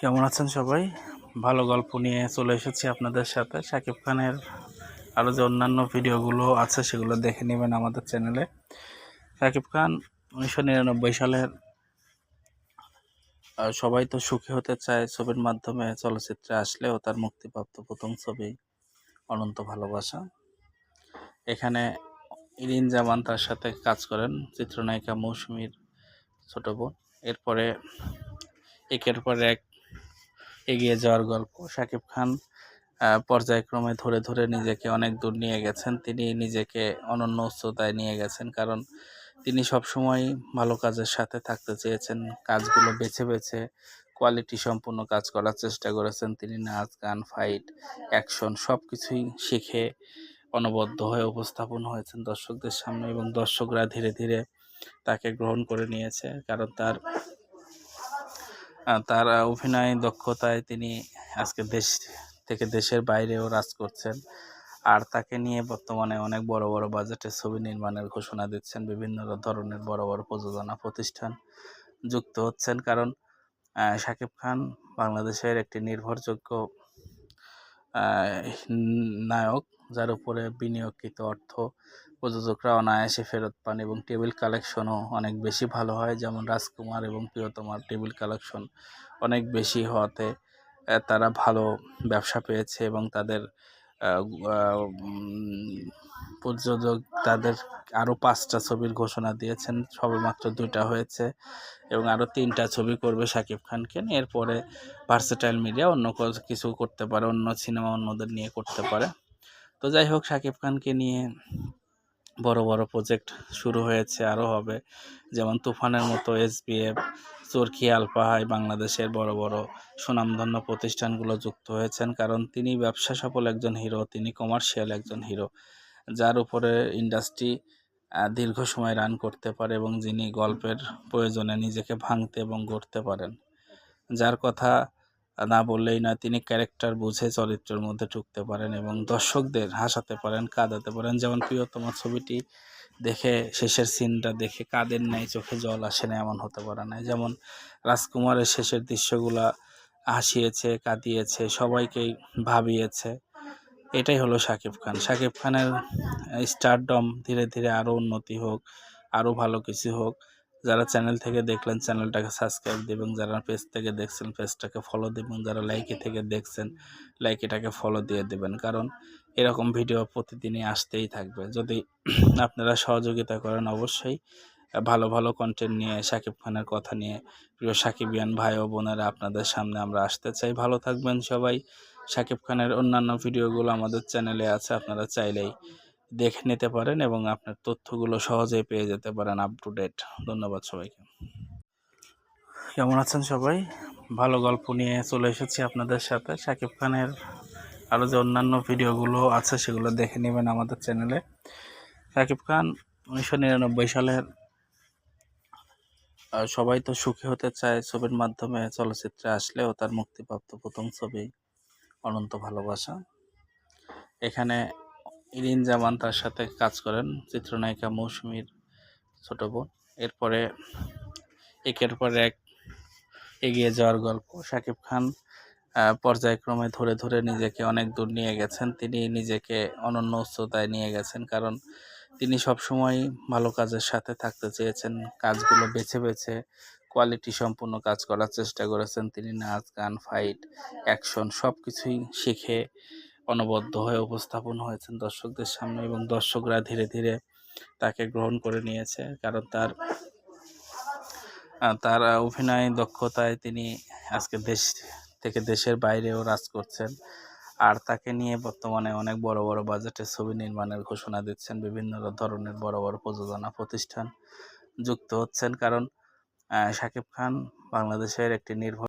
কেমন আছেন সবাই? ভালো গল্প নিয়ে চলে এসেছি আপনাদের সাথে। শাকিব খানের আরও যে অন্যান্য ভিডিওগুলো আছে সেগুলো দেখে নেবেন আমাদের চ্যানেলে। শাকিব খান উনিশশো নিরানব্বই সালের সবাই তো সুখী হতে চায় ছবির মাধ্যমে চলচ্চিত্রে আসলেও তার মুক্তিপ্রাপ্ত প্রথম ছবি অনন্ত ভালোবাসা। এখানে ইরিন জামান তার সাথে কাজ করেন, চিত্রনায়িকা মৌসুমীর ছোট বোন। এরপরে, একের পর এক এগিয়ে যাওয়ার গল্প। শাকিব খান পর্যায়ক্রমে ধরে ধরে নিজেকে অনেক দূর নিয়ে গেছেন। তিনি নিজেকে অনন্য উচ্চতায় নিয়ে গেছেন কারণ তিনি সবসময় ভালো কাজের সাথে থাকতে চেয়েছেন। কাজগুলো বেছে বেছে কোয়ালিটি সম্পূর্ণ কাজ করার চেষ্টা করেছেন। তিনি নাচ, গান ফাইট অ্যাকশন সব কিছুই শিখে অনবদ্য হয়ে উপস্থাপন হয়েছেন দর্শকদের সামনে এবং দর্শকরা ধীরে ধীরে তাকে গ্রহণ করে নিয়েছে কারণ তার তার অভিনয় দক্ষতায় তিনি আজকে দেশ থেকে দেশের বাইরেও রাজ করছেন। আর তাকে নিয়ে বর্তমানে অনেক বড় বড় বাজেটের ছবি নির্মাণের ঘোষণা দিচ্ছেন, বিভিন্ন ধরনের বড় বড় প্রযোজনা প্রতিষ্ঠান যুক্ত হচ্ছেন। কারণ শাকিব খান বাংলাদেশের একটি নির্ভরযোগ্য নায়ক, যার উপরে বিনিয়োগকৃত অর্থ প্রযোজকরা অনায়াসে ফেরত পান এবং টেবিল কালেকশনও অনেক বেশি ভালো হয়। যেমন রাজকুমার এবং প্রিয়তমার টেবিল কালেকশন অনেক বেশি হওয়াতে তারা ভালো ব্যবসা পেয়েছে এবং তাদের প্রযোজক তাদের আরও পাঁচটা ছবির ঘোষণা দিয়েছেন। সবেমাত্র দুইটা হয়েছে এবং আরও তিনটা ছবি করবে শাকিব খানকে নিয়ে। এরপরে ভার্সেটাইল মিডিয়া অন্য কিছু করতে পারে, অন্য সিনেমা অন্যদের নিয়ে করতে পারে। তো যাই হোক, শাকিব খানকে নিয়ে বড় বড় প্রজেক্ট শুরু হয়েছে আরও হবে। যেমন তুফানের মতো এসবিএফ চরকি আলপাহাই বাংলাদেশের বড় বড় সুনামধন্য প্রতিষ্ঠানগুলো যুক্ত হয়েছেন। কারণ তিনি ব্যবসা সফল একজন হিরো, তিনি কমার্শিয়াল একজন হিরো, যার উপরে ইন্ডাস্ট্রি দীর্ঘ সময় রান করতে পারে এবং যিনি গল্পের প্রয়োজনে নিজেকে ভাঙতে এবং গড়তে পারেন। যার কথা না বললেই না তিনি ক্যারেক্টার বুঝে চরিত্রের মধ্যে ঢুকতে পারেন এবং দর্শকদের হাসাতে পারেন, কাঁদাতে পারেন। যেমন প্রিয়তম ছবিটি দেখে, শেষের সিনটা দেখে কাদের নাই চোখে জল আসে না, এমন হতে পারে না। যেমন রাজকুমারের শেষের দৃশ্যগুলা হাসিয়েছে, কাঁদিয়েছে, সবাইকেই ভাবিয়েছে। এটাই হলো শাকিব খান। শাকিব খানের স্টারডম ধীরে ধীরে আরও উন্নতি হোক আরও ভালো কিছু হোক যারা চ্যানেল থেকে দেখলেন, চ্যানেলটাকে সাবস্ক্রাইব দেবেন। যারা পেজ থেকে দেখছেন পেজটাকে ফলো দেবেন। যারা লাইকে থেকে দেখছেন লাইকেটাকে ফলো দিয়ে দেবেন। কারণ এরকম ভিডিও প্রতিদিনই আসতেই থাকবে। যদি আপনারা সহযোগিতা করেন, অবশ্যই ভালো ভালো কন্টেন্ট নিয়ে শাকিব খানের কথা নিয়ে, প্রিয় সাকিবিয়ান ভাই ও বোনেরা আপনাদের সামনে আমরা আসতে চাই। ভালো থাকবেন সবাই। শাকিব খানের অন্যান্য ভিডিওগুলো আমাদের চ্যানেলে আছে, আপনারা চাইলেই দেখে নিতে পারেন এবং আপনার তথ্যগুলো সহজেই পেয়ে যেতে পারেন আপ টু ডেট ধন্যবাদ সবাইকে। কেমন আছেন সবাই? ভালো গল্প নিয়ে চলে এসেছি আপনাদের সাথে। শাকিব খানের আরও যে অন্যান্য ভিডিওগুলো আছে সেগুলো দেখে নেবেন আমাদের চ্যানেলে শাকিব খান উনিশশো নিরানব্বই সালের সবাই তো সুখী হতে চায় ছবির মাধ্যমে চলচ্চিত্রে আসলেও তার মুক্তিপ্রাপ্ত প্রথম ছবি অনন্ত ভালোবাসা। এখানে ইরিন জামান তার সাথে কাজ করেন, চিত্রনায়িকা মৌসুমীর ছোট বোন। এরপরে, একের পর এক এগিয়ে যাওয়ার গল্প। শাকিব খান পর্যায়ক্রমে ধরে ধরে নিজেকে অনেক দূর নিয়ে গেছেন। তিনি নিজেকে অনন্য উচ্চতায় নিয়ে গেছেন কারণ তিনি সবসময় ভালো কাজের সাথে থাকতে চেয়েছেন। কাজগুলো বেছে বেছে কোয়ালিটি সম্পূর্ণ কাজ করার চেষ্টা করেছেন তিনি। নাচ, গান ফাইট অ্যাকশন সব কিছুই শিখে অনবদ্য হয়ে উপস্থাপন হয়েছেন দর্শকদের সামনে এবং দর্শকরা ধীরে ধীরে তাকে গ্রহণ করে নিয়েছে। কারণ তার তার অভিনয় দক্ষতায় তিনি আজকে দেশ থেকে দেশের বাইরেও রাজ করছেন। আর তাকে নিয়ে বর্তমানে অনেক বড় বড় বাজেটের ছবি নির্মাণের ঘোষণা দিচ্ছেন। বিভিন্ন ধরনের বড় বড় প্রযোজনা প্রতিষ্ঠান যুক্ত হচ্ছেন। কারণ শাকিব খান বাংলাদেশের একটি নির্ভর